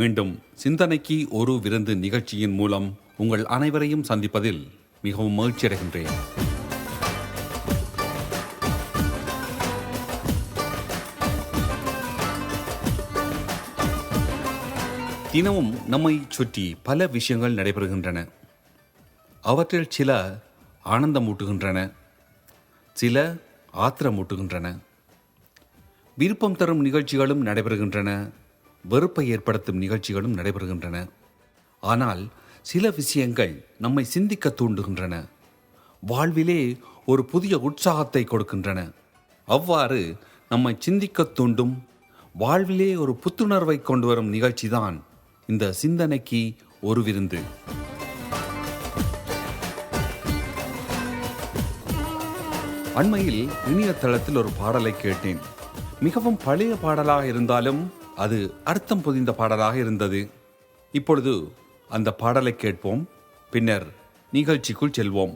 மீண்டும் சிந்தனைக்கு ஒரு விருந்து நிகழ்ச்சியின் மூலம் உங்கள் அனைவரையும் சந்திப்பதில் மிகவும் மகிழ்ச்சி அடைகின்றேன். தினமும் நம்மை சுற்றி பல விஷயங்கள் நடைபெறுகின்றன. அவற்றில் சில ஆனந்தமூட்டுகின்றன. சில ஆத்திரமூட்டுகின்றன. விருப்பம் தரும் நிகழ்ச்சிகளும் நடைபெறுகின்றன. வெறுப்பை ஏற்படுத்தும் நிகழ்ச்சிகளும் நடைபெறுகின்றன. ஆனால் சில விஷயங்கள் நம்மை சிந்திக்க தூண்டுகின்றன. வாழ்விலே ஒரு புதிய உற்சாகத்தை கொடுக்கின்றன. அவ்வாறு நம்மை சிந்திக்க தூண்டும் வாழ்விலே ஒரு புத்துணர்வை கொண்டு வரும் நிகழ்ச்சிதான் இந்த சிந்தனைக்கு ஒரு விருந்து. அண்மையில் இணையதளத்தில் ஒரு பாடலை கேட்டேன். மிகவும் பழைய பாடலாக இருந்தாலும் அது அர்த்தம் புதிந்த பாடலாக இருந்தது. இப்பொழுது அந்த பாடலை கேட்போம். பின்னர் நிகழ்ச்சிக்குள் செல்வோம்.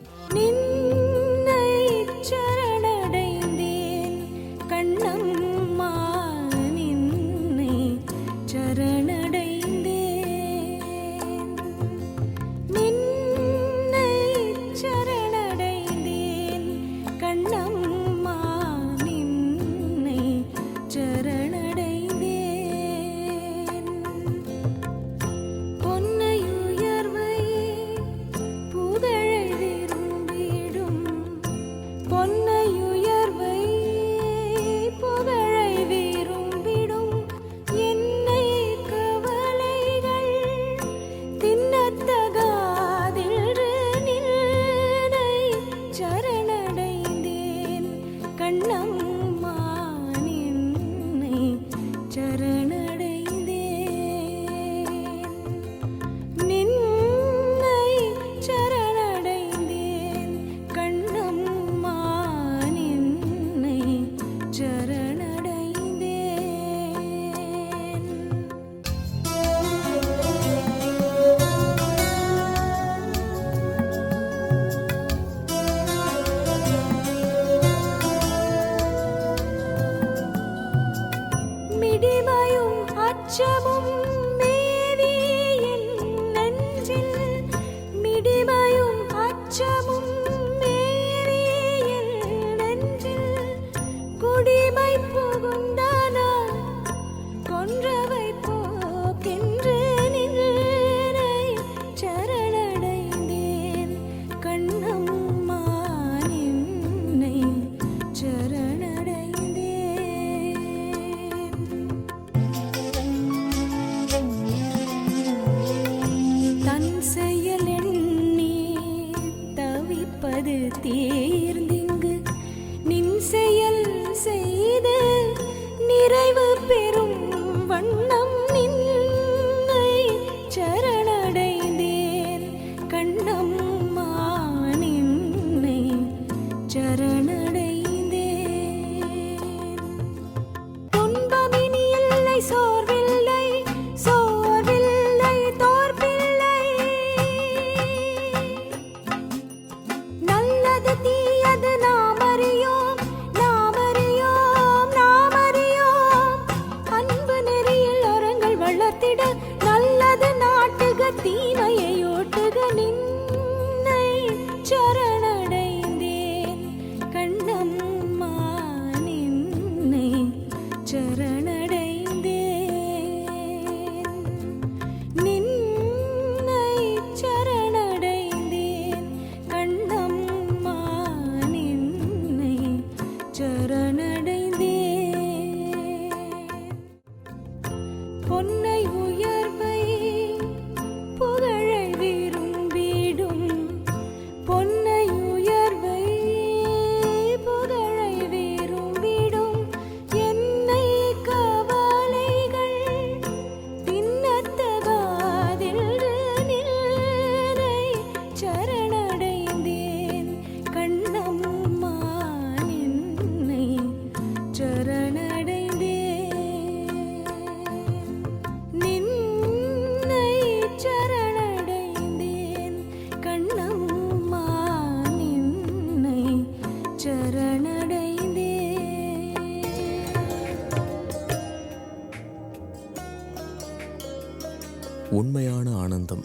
உண்மையான ஆனந்தம்.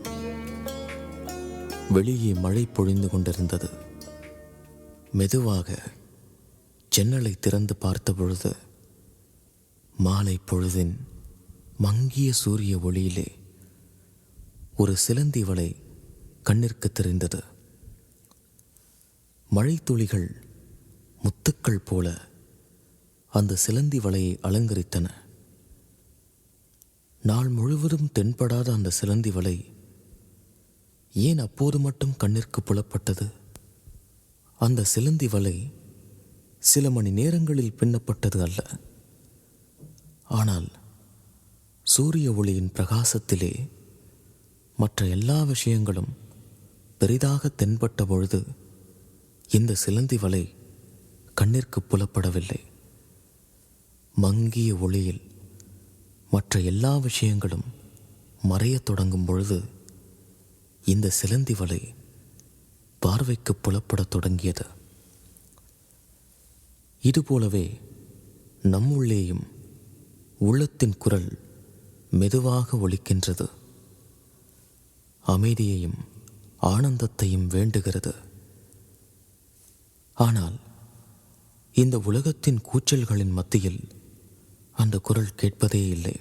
வெளியே மழை பொழிந்து கொண்டிருந்தது. மெதுவாக ஜன்னலை திறந்து பார்த்த பொழுது மாலை பொழுதின் மங்கிய சூரிய ஒளியிலே ஒரு சிலந்தி வலை கண்ணிற்கு தெரிந்தது. மழைத்துளிகள் முத்துக்கள் போல அந்த சிலந்தி வலையை அலங்கரித்தன. நாள் முழுவதும் தென்படாத அந்த சிலந்தி வலை ஏன் அப்போது மட்டும் கண்ணிற்கு புலப்பட்டது? அந்த சிலந்தி வலை சில மணி நேரங்களில் பின்னப்பட்டது அல்ல. ஆனால் சூரிய ஒளியின் பிரகாசத்திலே மற்ற எல்லா விஷயங்களும் பெரிதாக தென்பட்ட பொழுது இந்த சிலந்தி வலை கண்ணிற்கு புலப்படவில்லை. மங்கிய ஒளியில் மற்ற எல்லா விஷயங்களும் மறையத் தொடங்கும் பொழுது இந்த சிலந்தி வலை பார்வைக்கு புலப்படத் தொடங்கியது. இதுபோலவே நம்முள்ளேயும் உள்ளத்தின் குரல் மெதுவாக ஒலிக்கின்றது. அமைதியையும் ஆனந்தத்தையும் வேண்டுகிறது. ஆனால் இந்த உலகத்தின் கூச்சல்களின் மத்தியில் அந்த குரல் கேட்பதே இல்லை.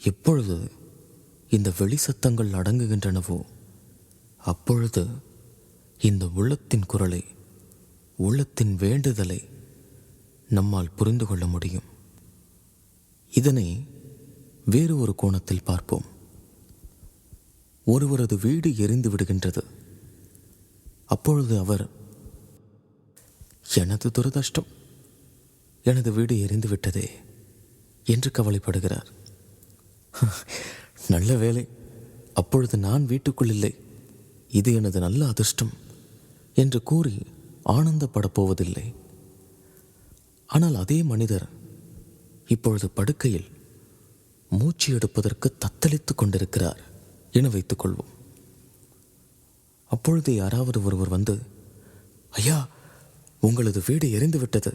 எப்பொழுது இந்த வெளி சத்தங்கள் அடங்குகின்றனவோ அப்பொழுது இந்த உள்ளத்தின் குரலை உள்ளத்தின் வேண்டுதலை நம்மால் புரிந்து கொள்ள முடியும். இதனை வேறு ஒரு கோணத்தில் பார்ப்போம். ஒருவரது வீடு எரிந்து விடுகின்றது. அப்பொழுது அவர் எனது துரதஷ்டம் எனது வீடு எரிந்து விட்டதே என்று கவலைப்படுகிறார். நல்ல வேலை அப்பொழுது நான் வீட்டுக்குள் இல்லை. இது எனது நல்ல அதிர்ஷ்டம் என்று கூறி ஆனந்தப்படப் போவதில்லை. ஆனால் அதே மனிதர் இப்பொழுது படுக்கையில் மூச்சு எடுப்பதற்கு தத்தளித்துக் கொண்டிருக்கிறார் என வைத்துக் கொள்வோம் அப்பொழுது யாராவது ஒருவர் வந்து ஐயா உங்களது வீடு எரிந்து விட்டது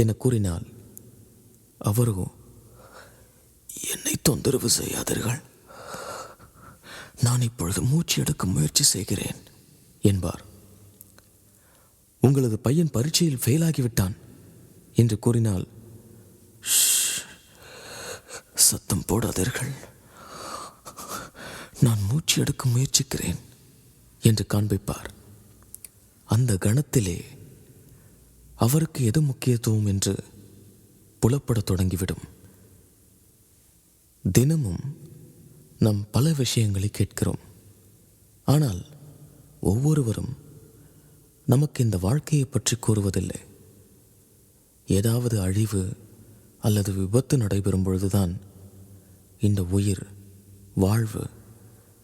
என கூறினால் அவரோ என்னை தொந்தரவு செய்யாதீர்கள். நான் இப்பொழுது மூச்சு எடுக்க முயற்சி செய்கிறேன் என்பார். உங்களது பையன் பரீட்சையில் ஃபெயில் ஆகிவிட்டான் என்று கூறினால் சத்தம் போடாதீர்கள். நான் மூச்சு எடுக்க முயற்சிக்கிறேன் என்று காண்பிப்பார். அந்த கணத்திலே அவருக்கு எது முக்கியத்துவம் என்று புலப்படத் தொடங்கிவிடும். தினமும் நாம் பல விஷயங்களை கேட்கிறோம். ஆனால் ஒவ்வொருவரும் நமக்கு இந்த வாழ்க்கையை பற்றி கூறுவதில்லை. ஏதாவது அழிவு அல்லது விபத்து நடைபெறும் பொழுதுதான் இந்த உயிர் வாழ்வு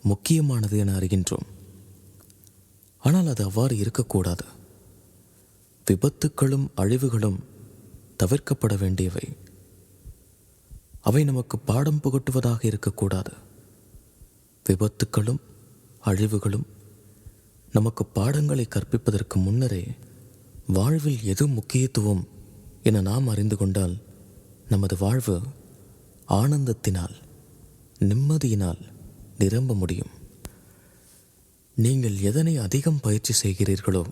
முக்கியமானது என அறிகின்றோம். ஆனால் அது அவ்வாறு இருக்கக்கூடாது. விபத்துக்களும் அழிவுகளும் தவிர்க்கப்பட வேண்டியவை. அவை நமக்கு பாடம் புகட்டுவதாக இருக்கக்கூடாது. விபத்துக்களும் அழிவுகளும் நமக்கு பாடங்களை கற்பிப்பதற்கு முன்னரே வாழ்வில் எது முக்கியத்துவம் என நாம் அறிந்து கொண்டால் நமது வாழ்வு ஆனந்தத்தினால் நிம்மதியினால் நிரம்ப முடியும். நீங்கள் எதனை அதிகம் பயிற்சி செய்கிறீர்களோ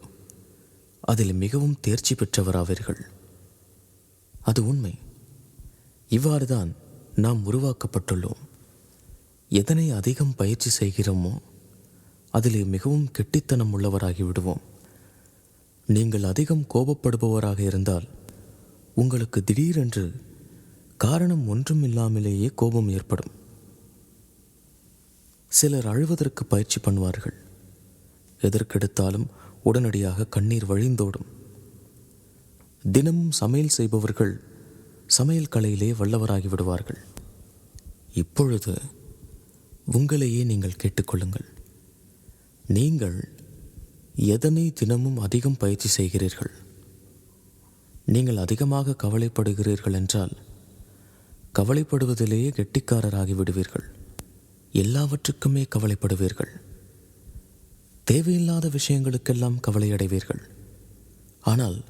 அதில் மிகவும் தேர்ச்சி பெற்றவராவீர்கள். அது உண்மை. இவ்வாறுதான் நாம் உருவாக்கப்பட்டுள்ளோம். எதனை அதிகம் பயிற்சி செய்கிறோமோ அதிலே மிகவும் கெட்டித்தனம் உள்ளவராகி விடுவோம். நீங்கள் அதிகம் கோபப்படுபவராக இருந்தால் உங்களுக்கு திடீரென்று காரணம் ஒன்றும் இல்லாமலேயே கோபம் ஏற்படும். சிலர் அழுவதற்கு பயிற்சி பண்ணுவார்கள். எதற்கெடுத்தாலும் உடனடியாக கண்ணீர் வழிந்தோடும். தினமும் சமையல் செய்பவர்கள் சமையல் கலையிலே வல்லவராகி விடுவார்கள். இப்பொழுது உங்களையே நீங்கள் கேட்டுக்கொள்ளுங்கள். நீங்கள் எதனை தினமும் அதிகம் பயிற்சி செய்கிறீர்கள்? நீங்கள் அதிகமாக கவலைப்படுகிறீர்கள் என்றால் கவலைப்படுவதிலேயே கெட்டிக்காரராகி விடுவீர்கள். எல்லாவற்றுக்குமே கவலைப்படுவீர்கள். தேவையில்லாத விஷயங்களுக்கெல்லாம் கவலையடைவீர்கள். ஆனால்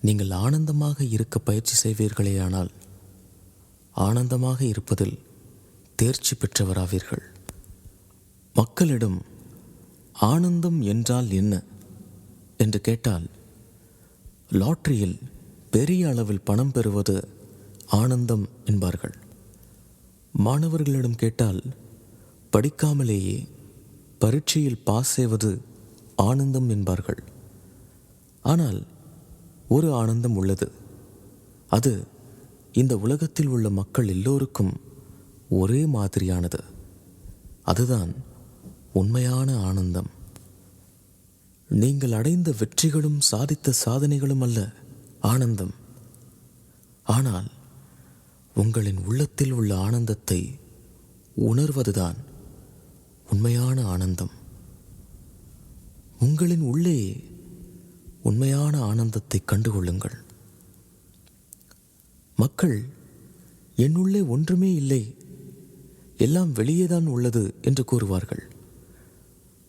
நீங்கள் ஆனந்தமாக இருக்க பயிற்சி செய்வீர்களேயானால் ஆனந்தமாக இருப்பதில் தேர்ச்சி பெற்றவராவீர்கள். மக்களிடம் ஆனந்தம் என்றால் என்ன? என்று கேட்டால் லாட்டரியில் பெரிய அளவில் பணம் பெறுவது ஆனந்தம் என்பார்கள். மாணவர்களிடம் கேட்டால் படிக்காமலேயே பரீட்சையில் பாஸ் செய்வது ஆனந்தம் என்பார்கள். ஆனால் ஒரு ஆனந்தம் உள்ளது. அது இந்த உலகத்தில் உள்ள மக்கள் எல்லோருக்கும் ஒரே மாதிரியானது. அதுதான் உண்மையான ஆனந்தம். நீங்கள் அடைந்த வெற்றிகளும் சாதித்த சாதனைகளும் அல்ல ஆனந்தம். ஆனால் உங்களின் உள்ளத்தில் உள்ள ஆனந்தத்தை உணர்வதுதான் உண்மையான ஆனந்தம். உங்களின் உள்ளே உண்மையான ஆனந்தத்தை கண்டுகொள்ளுங்கள். மக்கள் என்னுள்ளே ஒன்றுமே இல்லை. எல்லாம் வெளியேதான் உள்ளது என்று கூறுவார்கள்.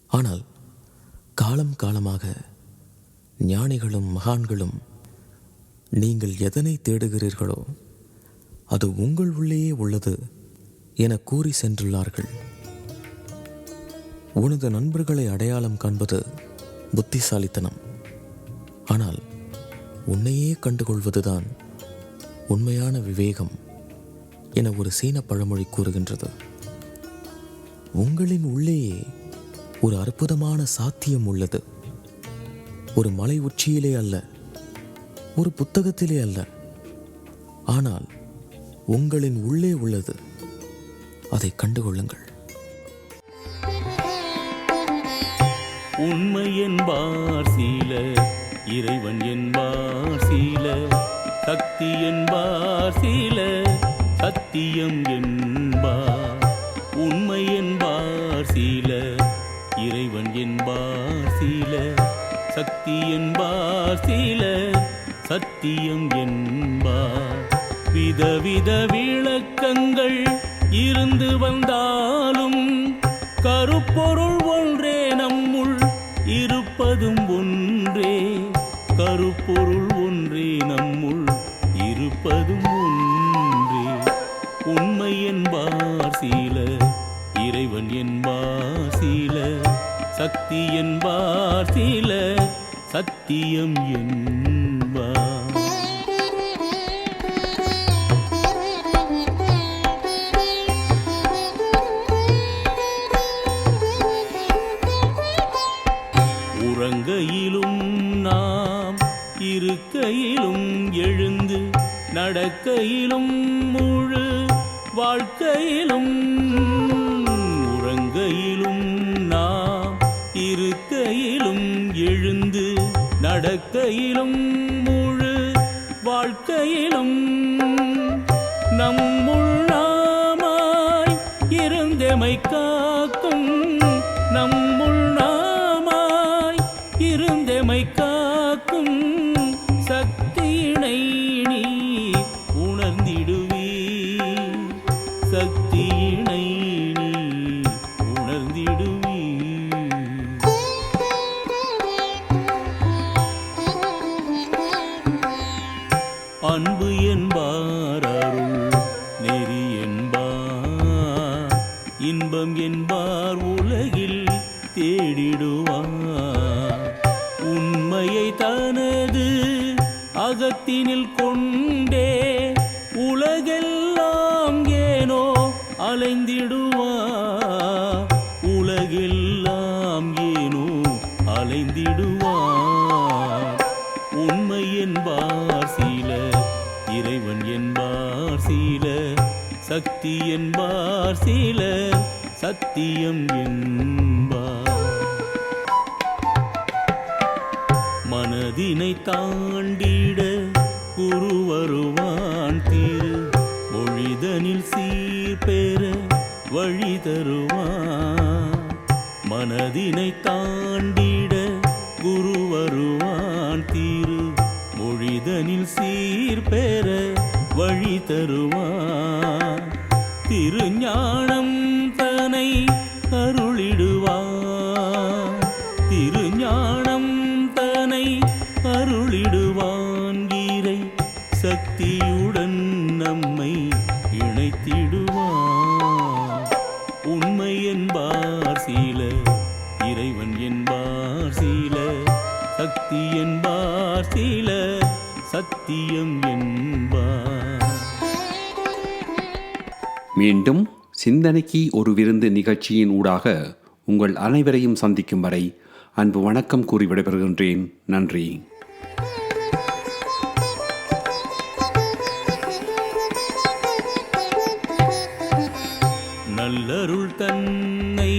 ஆனால் காலம் காலமாக ஞானிகளும் மகான்களும் நீங்கள் எதனை தேடுகிறீர்களோ அது உங்கள் உள்ளேயே உள்ளது என கூறி சென்றுள்ளார்கள். உனது நண்பர்களை அடையாளம் காண்பது புத்திசாலித்தனம். ஆனால் உன்னையே கண்டுகொள்வதுதான் உண்மையான விவேகம் என ஒரு சீன பழமொழி கூறுகின்றது. உங்களின் உள்ளேயே ஒரு அற்புதமான சாத்தியம் உள்ளது. ஒரு மலை உச்சியிலே அல்ல ஒரு புத்தகத்திலே அல்ல. ஆனால் உங்களின் உள்ளே உள்ளது. அதை கண்டுகொள்ளுங்கள். உண்மை என்பார் சீல இறைவன் என்பார் சீல சக்தி என்பார் சீல சத்தியம் என்பார். உண்மை என்பார் சீல இறைவன் என்பார் சீல சக்தி என்பார் சீல சத்தியம் என்பார். விதவித விளக்கங்கள் இருந்து வந்தாலும் கருப்பொருள் இருப்பதும் ஒன்றே. கருப்பொருள் ஒன்றே நம்முள் இருப்பதும் ஒன்றே. உண்மை என்பார் சீல இறைவன் என்பார் சீல சக்தி என்பார் சீல சத்தியம் என் வாழ்க்கையிலும் நம்முள் என்பார் அருள். நெறி என்பார். இன்பம் என்பார் உலகில் தேடிடுவார். உண்மையை தனது அகத்தினில் கொண்டு என்பார் சீல சக்தி என்பார் சீல சத்தியம் என்பார். மனதினை தாண்டிட குரு வருவான் தீர் மொழிதனில் சீர்பெற வழி தருவான். மனதினை தாண்டிட வழி தருவான் மீண்டும் சிந்தனைக்கு ஒரு விருந்து நிகழ்ச்சியின் ஊடாக உங்கள் அனைவரையும் சந்திக்கும் வரை அன்பு வணக்கம் கூறி விடைபெறுகின்றேன். நன்றி. நல்லருள் தன்னை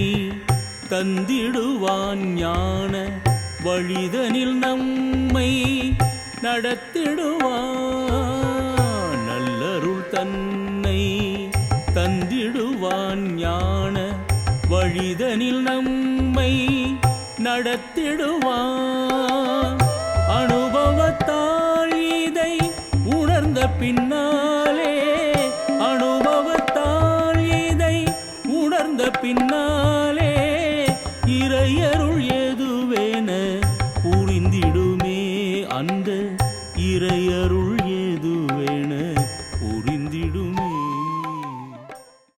தந்திடுவான் ஞான வழிதனில் நம்மை நடத்திடும் தந்திடுவான் ஞான வழிதனில் நம்மை நடத்திடுவான். அனுபவத்தால் இதை உணர்ந்த பின்